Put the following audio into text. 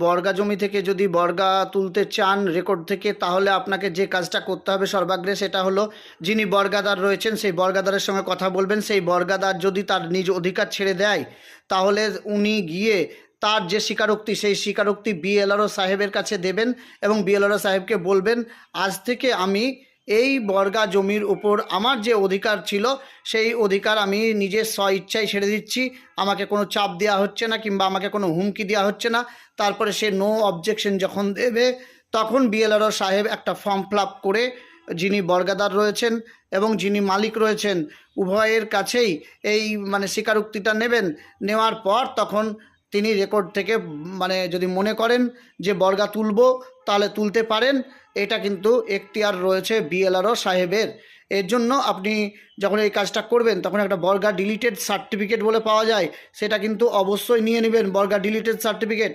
বর্গা জমি থেকে যদি বর্গা তুলতে চান রেকর্ড থেকে, তাহলে আপনাকে যে কাজটা করতে হবে সর্বাগ্রে সেটা হলো, যিনি বর্গাদার রয়েছেন, সেই বর্গাদারের সঙ্গে কথা বলবেন। সেই বর্গাদার যদি তার নিজ অধিকার ছেড়ে দেয়, তাহলে উনি গিয়ে তার যে স্বীকারোক্তি, সেই স্বীকারোক্তি বিএলআরও সাহেবের কাছে দেবেন এবং বিএলআরও সাহেবকে বলবেন, আজ থেকে আমি এই বর্গা জমির উপর আমার যে অধিকার ছিল, সেই অধিকার আমি নিজের স্ব ইচ্ছায় ছেড়ে দিচ্ছি। আমাকে কোনো চাপ দেওয়া হচ্ছে না কিংবা আমাকে কোনো হুমকি দেওয়া হচ্ছে না। তারপরে সে নো অবজেকশন যখন দেবে, তখন বিএলআরও সাহেব একটা ফর্ম ফিল করে যিনি বর্গাদার রয়েছেন এবং যিনি মালিক রয়েছেন, উভয়ের কাছেই এই মানে স্বীকারোক্তিটা নেবেন। নেওয়ার পর তখন তিনি রেকর্ড থেকে মানে যদি মনে করেন যে বর্গা তুলব, তাহলে তুলতে পারেন। এটা কিন্তু একটি আর রয়েছে বিএলআরও সাহেবের। এর জন্য আপনি যখন এই কাজটা করবেন, তখন একটা বর্গা ডিলিটেড সার্টিফিকেট বলে পাওয়া যায়। সেটা কিন্তু অবশ্যই নিয়ে নেবেন, বর্গা ডিলিটেড সার্টিফিকেট